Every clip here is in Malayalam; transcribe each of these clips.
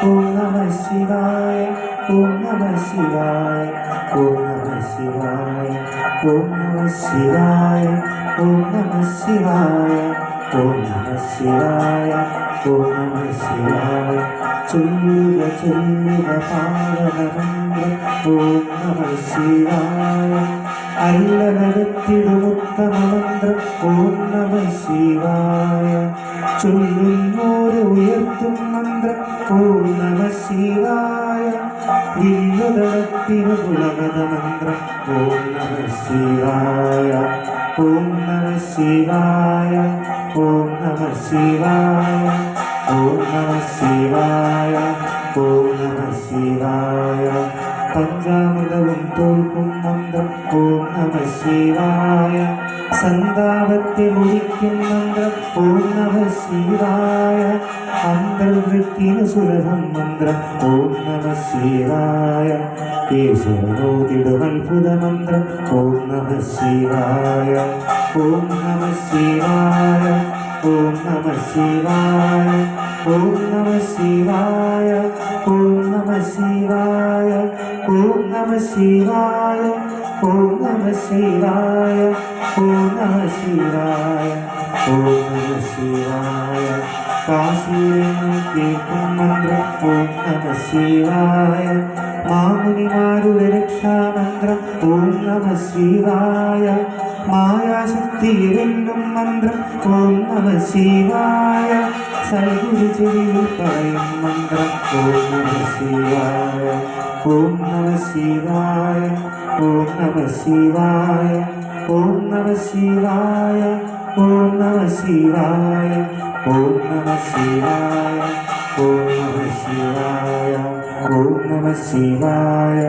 ഓം നമ ശിവായ ഓം നമ ശിവായ ഓം നമ ശിവായ ഓം നമ ശിവായ ഓം നമ ശിവായ ഓം നമ ശിവായ ഓം നമ ശിവായ ചൊല്ലുക ചൊല്ലുക പാവനമന്ത്രം ഓം നമ ശിവായ അല്ലനടത്തിടുമുത്തമന്ത്രം ഓം നമ ശിവായ ചൊല്ലുക ഓം നമ ശിവായ വില്ലതടത്തിനു പുളകത ഓം നമ ഓം നമ ശിവായ ഓം നമ ശിവായ ഓം നമ ശിവായ ഓം നമ ശിവായ. പഞ്ചാമൃതവും തോൽക്കും മന്ത്രം ഓം നമ ശിവായ. സന്താപത്തെ മുടിക്കും മന്ത്രം ഓം നമ ശിവായ. അന്തർവൃത്തിനു സുലഭം മന്ത്രം ഓം നമ ശിവായ. കേശവനോദിടും അത്ഭുത മന്ത്രം ഓം നമ ശിവായ. ഓം നമ ശിവായ. ഓം നമ ശിവായ. ഓം നമ ശിവായ. ഓം നമ ശിവായ. ഓം നമ ശിവായ. ഓം നമ ശിവായ. ഓം നമ ശിവായ. ശിവായ കാശിയിൽ കേൾക്കും മന്ത്രം ഓം നമ ശിവായ രക്ഷാമന്ത്രം ഓം നമ ശിവായ മന്ത്രം ഓം നമ ശിവായ മന്ത്രം ഓം നമ ഓം നമ ഓം നമ ശിവായ ഓം നമ ശിവായ Purna Shivaya, Purna Shivaya, Purna Shivaya. ഓം നമ ശിവായ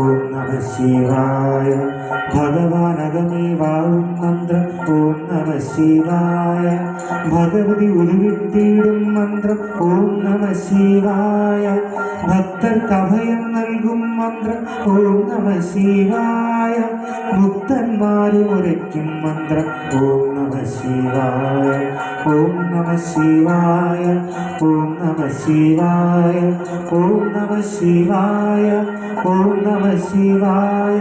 ഓം നമ ശിവായ. ഭഗവാനകമേ വാഴും മന്ത്രം ഓം നമ ശിവായ. ഭഗവതി ഉരുവിട്ടിടും മന്ത്രം ഓം നമ ശിവായ. ഭക്തർക്ക് അഭയം നൽകും മന്ത്രം ഓം നമ ശിവായ. മുക്തന്മാരും ഉരയ്ക്കും മന്ത്രം ഓം നമ ശിവായ. ഓം നമ ശിവായ ഓം നമ ശിവായ. ഓം നമ ശിവായ ഓം നമ ശിവായ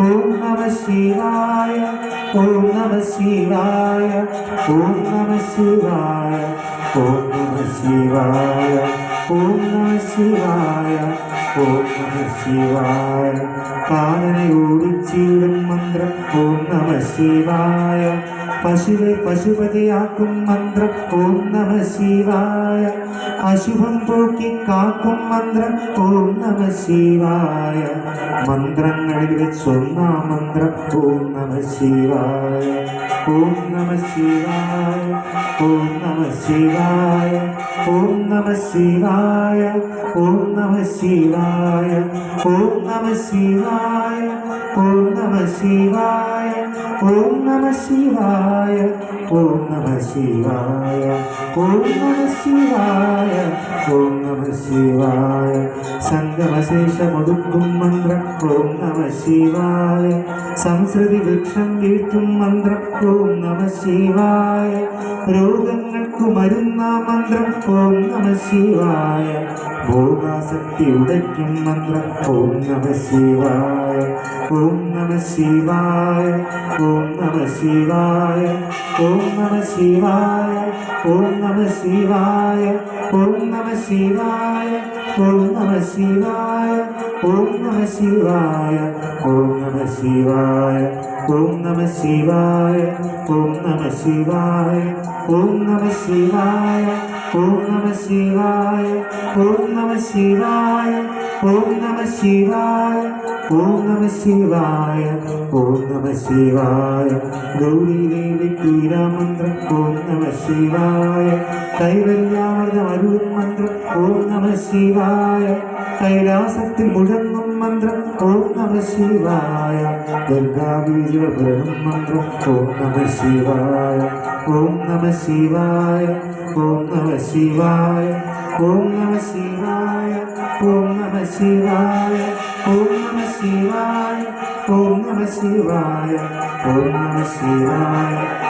ഓം നമ ശിവായ ഓം നമ ശിവായ ഓം നമ ശിവായ ഓം നമ ശിവായ ഓം നമ ശിവായ ഓം നമ ശിവായ. കാലനെ ഓടിച്ചിടും മന്ത്രം ഓം നമ ശിവായ. പശുവെ പശുപതിയാക്കും മന്ത്രം ഓം നമ ശിവായ അശുഭം പോക്കി കാക്കും മന്ത്രം ഓം നമ ശിവായ മന്ത്രങ്ങളിൽ വെച്ചൊന്നാം മന്ത്രം ഓം നമ ശിവായ ഓം നമ ശിവായ ഓം നമ ശിവായ ഓം നമ ശിവായ ഓം നമ ശിവായ ഓം നമ ശിവായ ഓം നമ ശിവായ ഓം നമ ശിവായ ഓം നമ ശിവായ ഓം നമ ശിവായ ഓം നമ ശിവായ. സംഗമശേഷമൊടുക്കും മന്ത്രം ഓം നമ ശിവായ. സംസ്കൃതി വൃക്ഷം വീഴ്ത്തും മന്ത്രം ഓം നമ ശിവായ. രോഗങ്ങൾക്കു മരുന്ന മന്ത്രം ഓം നമ ശിവായ. ഭോഗാസക്തി ഉടയ്ക്കും മന്ത്രം. ഓം നമ ശിവായ ഓം നമ ശിവായ ഓം നമ ശിവായ ഓം നമ ശിവായ ഓം നമ ശിവായ ഓം നമ ശിവായ ഓം നമ ശിവായ. ഓം നമ ശിവായ ഓം നമ ശിവായ ഓം നമ ശിവായ ഓം നമ ശിവായ ഓം നമ ശിവായ ഓം നമ ശിവായ ഓം നമ ശിവായ ഓം നമ ശിവായ ഓം നമ ശിവായ ഓം നമ ശിവായ ഗൗരി മന്ത്രം ഓം നമ ശിവായ കൈവല്യാമൃതം അരുളും മന്ത്രം ഓം നമ ശിവായ കൈലാസത്തിൽ മുഴങ്ങും മന്ത്രം ഓം നമ ശിവായ. ബ്രഹ്മ മന്ത്രം ഓം നമ ശിവായ. ഓം നമ ശിവായ ഓം നമ ശിവായ. ഓം നമ ശിവായ ഓം നമ ശിവായ. ഓം നമ ശിവായ ഓം നമ ശിവായ. ഓം നമ ശിവായ.